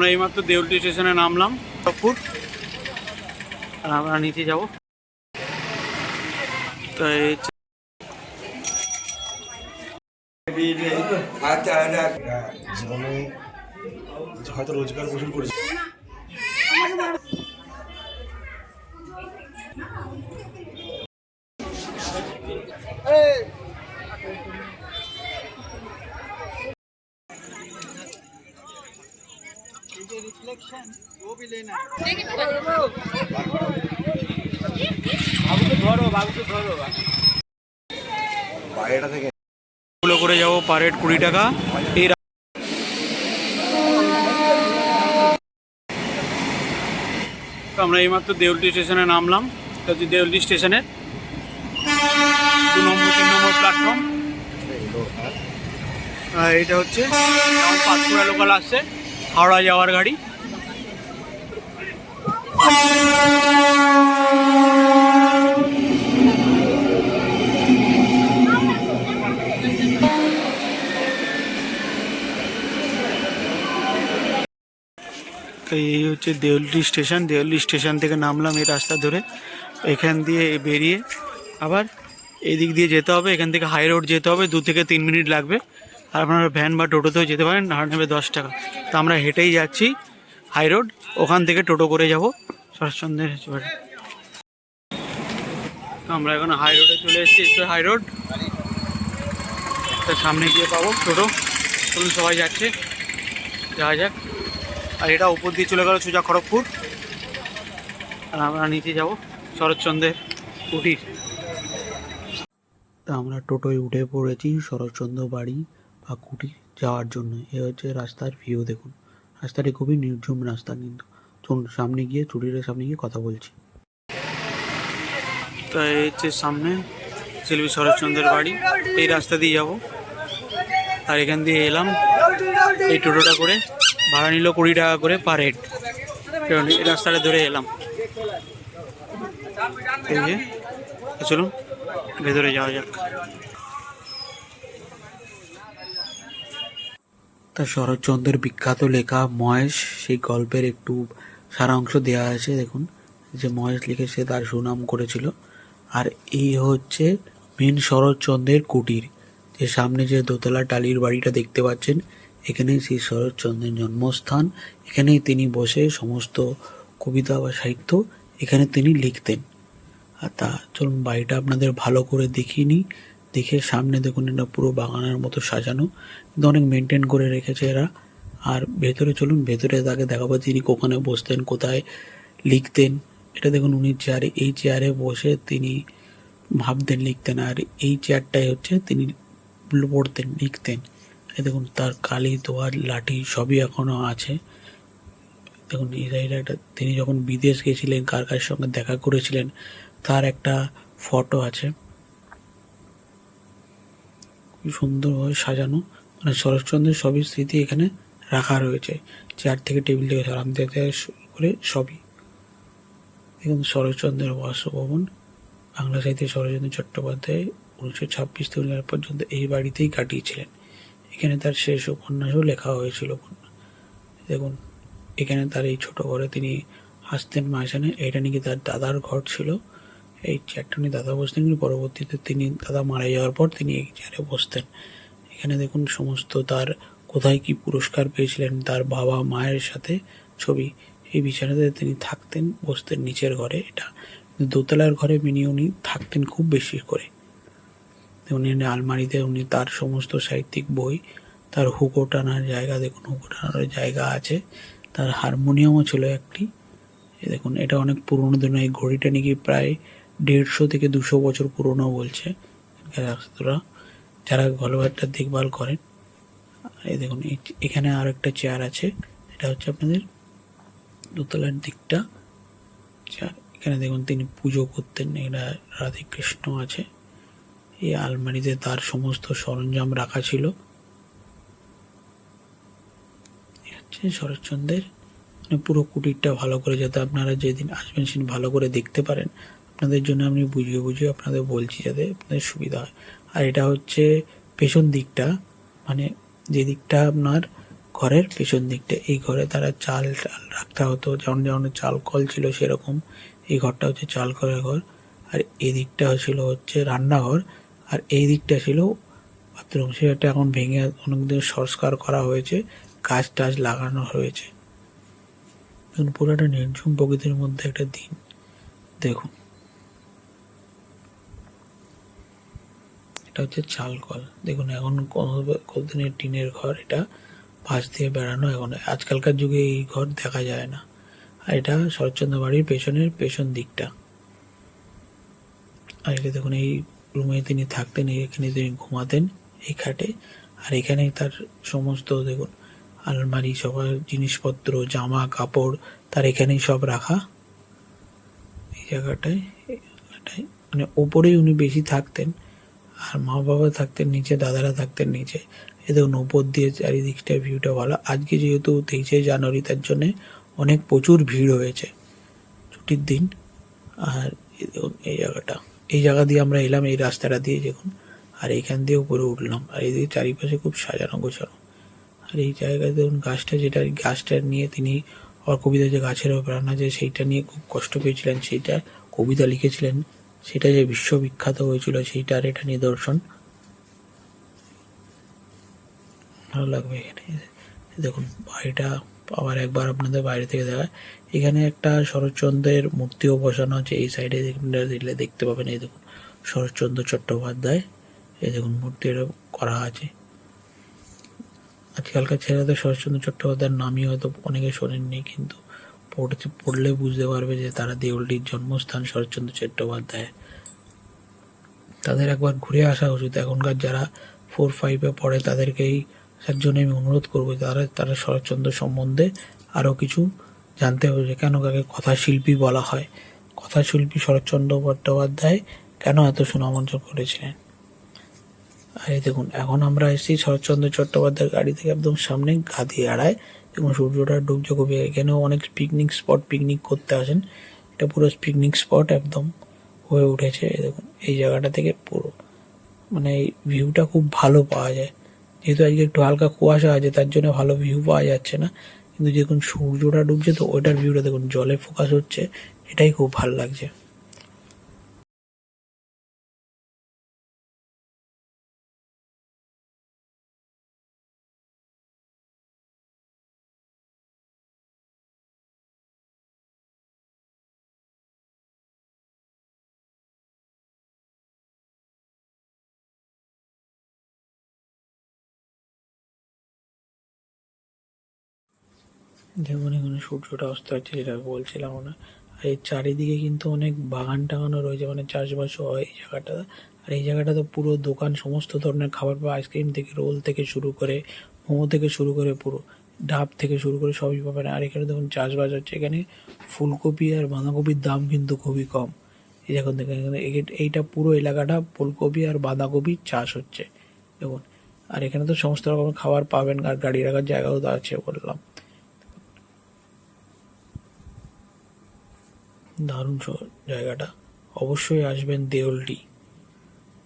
আমরা এইমাত্র দেউলটি স্টেশনে নামলাম। টকপুর আর আমরা নিচে যাব। তো এই হচ্ছে হয়তো রোজগার প্রচুর করেছি। করে যাব পার হেড কুড়ি টাকা এই তো আমরা এইমাত্র দেউলটি স্টেশনে নামলাম। হচ্ছে দেউলটি স্টেশনের দু নম্বর, তিন নম্বর প্ল্যাটফর্ম এটা হচ্ছে পাঁচকুড়া লোকাল আসছে, হাওড়া যাওয়ার গাড়ি। তো এই হচ্ছে দেউলটি স্টেশন। দেউলটি স্টেশন থেকে নামলাম এই রাস্তা ধরে। এখান দিয়ে বেরিয়ে আবার এদিক দিয়ে যেতে হবে। এখান থেকে হাই রোড যেতে হবে। দু থেকে তিন মিনিট লাগবে। আর আপনারা ভ্যান বা টোটোতেও যেতে পারেন। ভাড়া নেবে দশ টাকা। তো আমরা হেঁটেই যাচ্ছি। হাই রোড, ওখান থেকে টোটো করে যাব, শরৎচন্দ্রের আমরা এখন হাই রোডে চলে এসেছি হাই রোড। সামনে গিয়ে পাবো টোটো। চলুন সবাই যাচ্ছে, যাওয়া যাক। আর এটা উপর দিয়ে চলে গেল সোজা খড়গপুর। আর আমরা নিচে যাব শরৎচন্দ্রের কুটির। তা আমরা টোটোয় উঠে পড়েছি, শরৎচন্দ্র বাড়ি বা কুটির যাওয়ার জন্য। এ হচ্ছে রাস্তার ভিউ দেখুন। রাস্তাটি খুবই নির্ঝুম রাস্তা কিন্তু। চলুন, সামনে গিয়ে কুটিরের সামনে গিয়ে কথা বলছি। তা এই হচ্ছে সামনে শিল্পী শরৎচন্দ্রের বাড়ি। এই রাস্তা দিয়ে যাব। আর এখান দিয়ে এলাম। এই টোটোটা করে ভাড়া নিল কুড়ি টাকা করে পার হেড এই রাস্তাটা ধরে এলাম। এই যে, চলুন, ভেতরে যাওয়া যাক। তা শরৎচন্দ্রের বিখ্যাত লেখা মহেশ, সেই গল্পের একটু সারাংশ দেওয়া আছে, দেখুন। যে মহেশ লিখেছে তার সুনাম করেছিল। আর এই হচ্ছে মেন শরৎচন্দ্রের কুটির। যে সামনে যে দোতলা টালির বাড়িটা দেখতে পাচ্ছেন, এখানেই শ্রী শরৎচন্দ্রের জন্মস্থান। এখানেই তিনি বসে সমস্ত কবিতা বা সাহিত্য এখানে তিনি লিখতেন। আর তা, চলুন বাড়িটা আপনাদের ভালো করে দেখিয়ে নিই। দেখে সামনে দেখুন এটা পুরো বাগানের মতো সাজানো। কিন্তু অনেক মেনটেন করে রেখেছে এরা। আর ভেতরে চলুন, ভেতরে তাকে দেখাবো তিনি কোখানে বসতেন, কোথায় লিখতেন। এটা দেখুন উনি চেয়ারে এই চেয়ারে বসে তিনি ভাবতেন, লিখতেন। আর এই চেয়ারটাই হচ্ছে তিনি পড়তেন, লিখতেন। এই দেখুন, তার কালি দোয়ার লাঠি সবই এখনও আছে। দেখুন সাইডে একটা, তিনি যখন বিদেশ গেছিলেন কার কার সঙ্গে দেখা করেছিলেন, তার একটা ফটো আছে। খুব সুন্দরভাবে সাজানো। মানে শরৎচন্দ্রের সবই স্মৃতি এখানে রাখা রয়েছে। চেয়ার থেকে টেবিল থেকে সারাম থেকে করে সবই। দেখুন, শরৎচন্দ্রের বাসভবন, বাংলা সাহিত্যে শরৎচন্দ্র চট্টোপাধ্যায় উনিশশো ছাব্বিশ থেকে পর্যন্ত এই বাড়িতেই কাটিয়েছিলেন। এখানে তার শেষ উপন্যাসও লেখা হয়েছিল। দেখুন, এখানে তার এই ছোট ঘরে তিনি হাসতেন মাঝখানে। এটা নাকি তার দাদার ঘর ছিল। এই চেয়ারটা নিয়ে দাদা বসতেন, কিন্তু পরবর্তীতে তিনি দাদা মারা যাওয়ার পর তিনি এই চেয়ারে বসতেন। এখানে দেখুন সমস্ত তার কোথায় কি পুরস্কার পেয়েছিলেন, তার বাবা মায়ের সাথে ছবি। এই বিছানাতে তিনি থাকতেন, বসতেন নিচের ঘরে। এটা দোতলার ঘরে মিনি উনি থাকতেন খুব বেশি করে। উনি আলমারিতে, উনি তার সমস্ত সাহিত্যিক বই, তার হুকো টানার জায়গা, দেখুন হুকো টানার জায়গা আছে, তার হারমোনিয়ামও ছিল একটি। দেখুন, এটা অনেক পুরনো দিন এই ঘড়িটা নাকি প্রায় দেড়শো থেকে দুশো বছর পুরনো বলছে এখানকার যারা গল্পটা দেখভাল করেন, এই দেখুন এখানে আর একটা চেয়ার আছে এটা হচ্ছে আপনাদের দোতলার দিকটা। চেয়ার এখানে দেখুন, তিনি পুজো করতেন এটা রাধে কৃষ্ণ আছে। এই আলমারিতে তার সমস্ত সরঞ্জাম রাখা ছিল। হচ্ছে শরৎচন্দ্রের। মানে পুরো কুটিরটা ভালো করে যাতে আপনারা যেদিন আসবেন সেদিন ভালো করে দেখতে পারেন। আপনাদের জন্য আমি বুঝিয়ে বুঝিয়ে আপনাদের বলছি যাতে আপনাদের সুবিধা হয়। আর এটা হচ্ছে পেছন দিকটা মানে যে দিকটা আপনার ঘরের পেছন দিকটা, এই ঘরে তারা চাল টাল রাখতে হতো, যেমন যেমন চাল কল ছিল সেরকম, এই ঘরটা হচ্ছে চাল কলের ঘর। আর এই দিকটা ছিল হচ্ছে রান্নাঘর, আর এই দিকটা ছিল বাথরুম। সেটা এখন ভেঙে অনেকদিন সংস্কার করা হয়েছে, কাজ টাজ লাগানো হয়েছে। দেখুন পুরো একটা নির্ঝুম প্রকৃতির মধ্যে একটা দিন। দেখুন। এটা হচ্ছে চাল কল দেখুন, এখন কতদিনের টিনের ঘর, এটা পাশ দিয়ে বেড়ানো এখন। আজকালকার যুগে এই ঘর দেখা যায় না। আর এটা শরৎচন্দ্র বাড়ির পেছনের, পেছন দিকটা। আর এটা দেখুন, এই রুমে তিনি থাকতেন, এখানে তিনি ঘুমাতেন, এই খাটে। আর এখানে তার সমস্ত, দেখুন, আলমারি সবার জিনিসপত্র, জামা, কাপড়, তার এখানেই সব রাখা। এই জায়গাটায় মানে ওপরেই উনি বেশি থাকতেন। আর মা বাবা থাকতেন নিচে, দাদারা থাকতেন নিচে। এ দেখুন ওপর দিয়ে চারিদিকটা ভিউটা ভালো। আজকে যেহেতু তেইশে জানুয়ারি, তার জন্যে অনেক প্রচুর ভিড় হয়েছে। ছুটির দিন। আর এই জায়গাটা। এই জায়গা দিয়ে আমরা এলাম, এই রাস্তাটা দিয়ে দেখুন। আর এইখান দিয়ে উপরে উঠলাম। আর এইদিকে চারিপাশে খুব সাজানো গোছানো। আর এই জায়গায় দেখুন গাছটা যেটা, গাছটা নিয়ে তিনি আর কবিতা যে গাছের প্রাণ আছে সেইটা নিয়ে খুব কষ্ট পেয়েছিলেন। সেইটা কবিতা লিখেছিলেন। সেটা যে বিশ্ববিখ্যাত হয়েছিল সেইটার এটা নিদর্শন। ভালো লাগবে এখানে। দেখুন, বাড়িটা আবার একবার আপনাদের বাইরে থেকে দেখায়। এখানে একটা শরৎচন্দ্রের মূর্তিও বসানো আছে এই সাইডে দিলে দেখতে পাবেন এই দেখুন, শরৎচন্দ্র চট্টোপাধ্যায়। এই দেখুন, মূর্তি এটা করা আছে। আজকালকার ছেলেদের শরৎচন্দ্র চট্টোপাধ্যায়ের নামই হয়তো অনেকে শোনেননি, কিন্তু পড়তে পড়লে বুঝতে পারবে যে তারা দেউলটির জন্মস্থান শরৎচন্দ্র চট্টোপাধ্যায় তাদের একবার ঘুরে আসা উচিত। এখনকার যারা ফোর ফাইভে পড়ে, তাদেরকেই তার জন্য আমি অনুরোধ করব তারা তারা শরৎচন্দ্র সম্বন্ধে আরও কিছু জানতে হবে কেন কাকে কথাশিল্পী বলা হয়। কথাশিল্পী শরৎচন্দ্র চট্টোপাধ্যায় কেন এত সুনাম অর্জন করেছিলেন? আর দেখুন, এখন আমরা এসেছি শরৎচন্দ্র চট্টোপাধ্যায়ের গাড়ি থেকে একদম সামনে গাদি আড়ায় দেখুন সূর্যটা ডুবছে খুবই। এখানেও অনেক পিকনিক স্পট পিকনিক করতে আসেন। এটা পুরো পিকনিক স্পট একদম হয়ে উঠেছে। দেখুন, এই জায়গাটা থেকে পুরো। মানে এই ভিউটা খুব ভালো পাওয়া যায়। যেহেতু আজকে একটু হালকা কুয়াশা আছে, তার জন্য ভালো ভিউ পাওয়া যাচ্ছে না। কিন্তু দেখুন সূর্যটা ডুবছে, তো ওইটার ভিউটা দেখুন, জলে ফোকাস হচ্ছে, এটাই খুব ভালো লাগছে। যেমন এখানে সূর্যটা অস্ত হচ্ছে যেটা বলছিলাম না। আর এই চারিদিকে কিন্তু অনেক বাগান টাগানও রয়েছে মানে চাষবাসও হয় এই জায়গাটা। আর এই জায়গাটা তো পুরো দোকান, সমস্ত ধরনের খাবার পাওয়া, আইসক্রিম থেকে রোল থেকে শুরু করে, মোমো থেকে শুরু করে পুরো, ডাব থেকে শুরু করে সবই পাবেন। আর এখানে দেখুন চাষবাস হচ্ছে, এখানে ফুলকপি আর বাঁধাকপির দাম কিন্তু খুবই কম। এই দেখুন দেখুন এইটা পুরো এলাকাটা ফুলকপি আর বাঁধাকপির চাষ হচ্ছে। দেখুন, আর এখানে তো সমস্ত রকমের খাবার পাবেন, আর গাড়ি রাখার জায়গাও তো আছে বললাম। দারুণ জায়গাটা। অবশ্যই আসবেন দেওলটি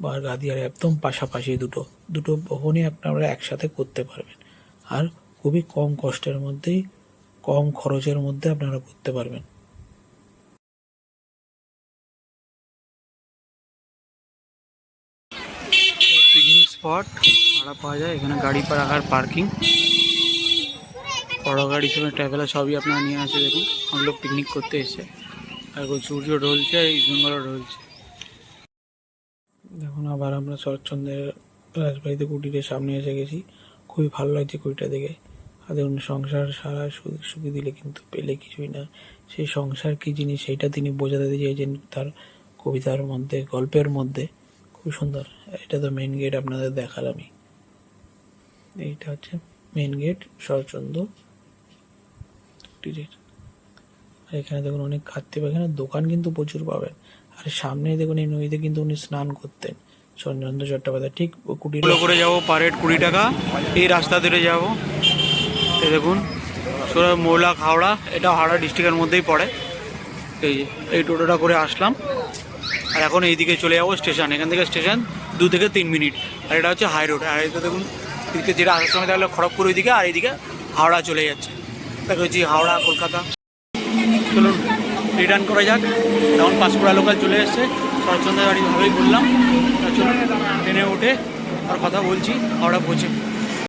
বা গাদিয়ার একদম পাশাপাশি দুটো। দুটো ভবনই আপনারা একসাথে করতে পারবেন। আর খুবই কম কষ্টের মধ্যেই, কম খরচের মধ্যে আপনারা করতে পারবেন। পিকনিক স্পট ভাড়া পাওয়া যায়। এখানে গাড়ি রাখার পার্কিং বড় গাড়ি সঙ্গে ট্রাভেলার সবই আপনারা নিয়ে আসে, দেখুন। আমরা পিকনিক করতে আর এখন সূর্য ঢলছে, এই বেঙ্গলও ঢলছে। দেখুন, আবার আমরা শরৎচন্দ্রের রাজবাড়িতে কুটিরের সামনে এসে গেছি। খুবই ভালো লাগছে কুটিটা দেখে। আর দেখুন, সংসার সারা সুখী দিলে কিন্তু পেলে কিছুই না। সেই সংসার কি জিনিস সেইটা তিনি বোঝাতে চেয়েছেন তার কবিতার মধ্যে, গল্পের মধ্যে। খুব সুন্দর। এটা তো মেন গেট আপনাদের দেখালামই। এইটা হচ্ছে মেন গেট শরৎচন্দ্র কুটিরের। আর এখানে দেখুন অনেক খাদ্য এখানে দোকান কিন্তু প্রচুর পাবেন। আর সামনে দেখুন এই নদীতে কিন্তু উনি স্নান করতেন। সঞ্জন্দ্র চট্টোপাধ্যায়, ঠিক কুটির করে যাব, পার হেড কুড়ি টাকা। এই রাস্তা ধরে যাব। এই দেখুন মৌলা হাওড়া, এটা হাওড়া ডিস্ট্রিক্টের মধ্যেই পড়ে। এই যে, এই টোটোটা করে আসলাম। আর এখন এইদিকে চলে যাব স্টেশন। এখান থেকে স্টেশন দু থেকে তিন মিনিট। আর এটা হচ্ছে হাই রোড আর এটা দেখুন, এদিকে যেটা আসার সময় তাহলে খড়গপুর ওইদিকে, আর এইদিকে হাওড়া চলে যাচ্ছে। দেখো জি হাওড়া, কলকাতা। চলুন রিটার্ন করা যাক। এখন পাঁশকুড়া লোকাল চলে এসছে। শরৎচন্দ্রের বাড়ি ভাবেই বললাম। চলুন ট্রেনে উঠে আর কথা বলছি, হাওড়া পৌঁছে।